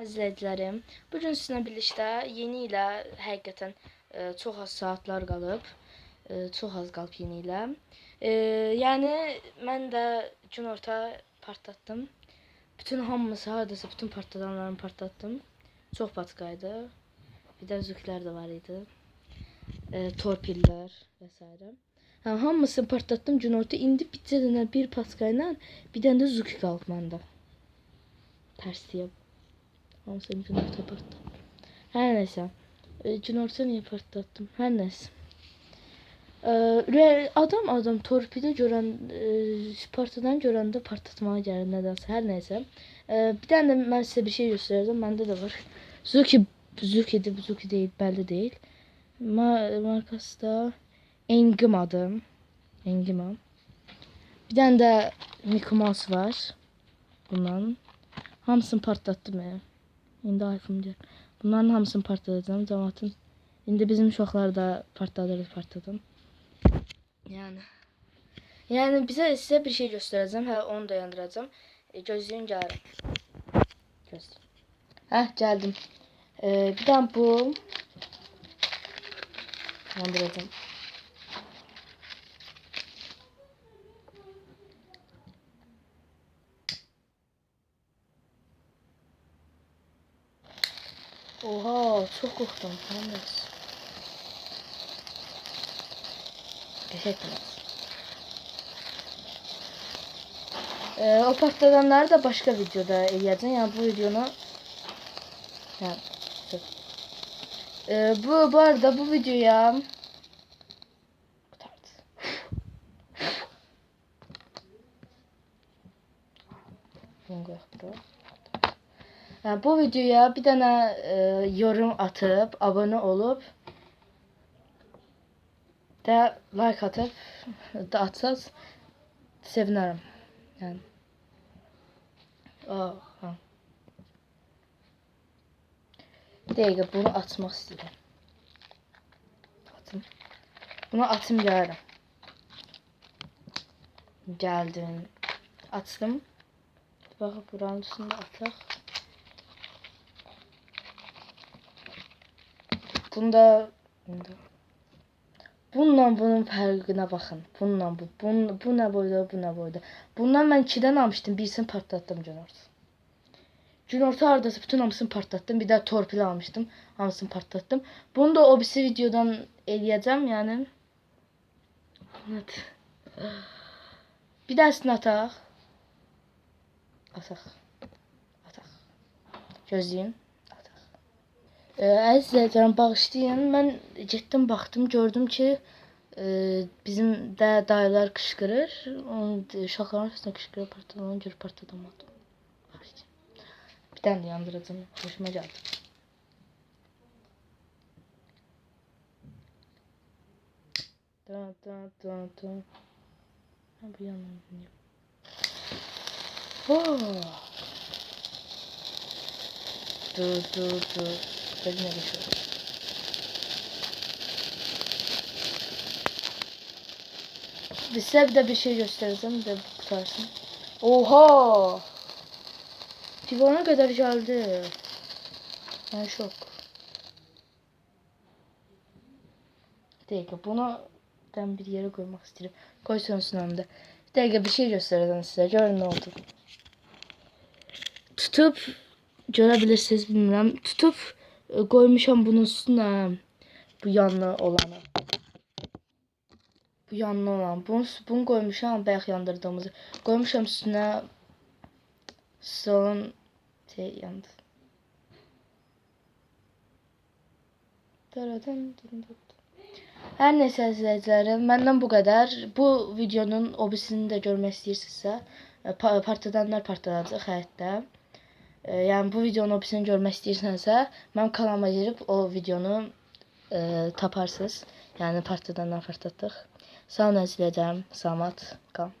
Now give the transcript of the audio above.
əzizləyicilərim. Bu gün sizinlə birlikdə yeni ilə həqiqətən e, çox az saatlar qalıb. E, çox az qalıb yeni ilə. E, yəni mən gün orta partlatdım. Bütün hamısı hardasa bütün partladanlarını partlatdım. Çox patkaydı. Bir də züklər də var idi. E, torpillər və s. Hamısını partlatdım gün orta. İndi bircə dənə bir patkayla bir dənə də zük qalıb məndə. Tərsliyəm. Hamısını gün orta partlattım. Her neyse. E, gün orta niye? Her neyse. E, re- adam adam torpide gören e, partadan görəndə partlatmağa gəlir nədənsə. Hər nəysə. E, bir dənə də mən sizə bir şey göstərəcəm. Məndə də var. Zuki Zuki'dir, Zuki değil, belli değil. Ma markası da Engim adı. Engima. Bir dənə də Mickey var. Bundan. Hamısını partlattım ya. İndi iPhone deyir. Bunların hamısını partladım. Cəmaatın indi bizim uşaqlar da partladır, partladım. Yəni Yəni bizə sizə bir şey göstərəcəm. Hə, onu da yandıracağam. E, gözləyin gəlirəm. Gözləyin. Hə, gəldim. E, bir dənə bu yandıracağım. Oha, çok korktum. Yalnız. Teşekkürler. Ee, o patladanları da başka videoda eləyəcəm. Yəni bu videonu yəni. Ee, bu bu arada bu videoya. Bunu qoyaq. Bu videoya bir tane e, yorum atıp abone olup da like atıp da atsanız sevinirim. Yani. Aa, ha. Bunu atmak istiyorum. Atım. Bunu atım geldim. Geldim. Attım. Bakıp buranın üstünde atak. Bunda Bununla bunun fərqinə baxın. Bununla bu. Bun, bu nə boyda, bu nə boyda. Bundan mən 2-dən almışdım. Birisini partlatdım gün orta. Gün orta hardasa bütün hamısını partlatdım. Bir də torpil almışdım. Hamısını partlatdım. Bunu da o birisi videodan eləyəcəm, yəni. Evet. Bir dənəsini ataq. Ataq. Ataq. Gözləyin. Ee, əziz izləyicilərim, bağışlayın. Mən getdim, baxdım, gördüm ki, e, bizim də dayılar qışqırır. Onun uşaqların üstünə qışqırır, partladı. Ona görə partladamadım. Bağışlayın. Bir dənə də yandıracağım. Xoşuma gəldi. Da da da da. Ha, bu dinliyorum. Oh. Dur dur dur. Eline geçiyorum. Bir bir de bir şey göstereceğim de bu kutarsın. Oha! Divana kadar geldi. Ben şok. Dakika bunu ben bir yere koymak istedim. Koy sonrasında önümde. Bir dakika bir şey göstereceğim size. Görün ne oldu. Tutup görebilirsiniz bilmirəm. Tutup e, koymuşam bunun üstüne bu yanlı olanı. Bu yanlı olan. Bunu, bunu koymuşam bayaq yandırdığımızı. Koymuşam üstüne son şey yandı. Daradan dın. Hər nəsə bu qədər. Bu videonun o birisini də görmək istəyirsinizsə, e, pa- partladanlar partladacaq həyətdə. E, yəni bu videonun o birisini görmək istəyirsənsə, mənim kanalıma girib o videonu e, taparsınız. Yəni partladanlar partlatdıq. Sağ olun izləyəcəm. Salamat qal.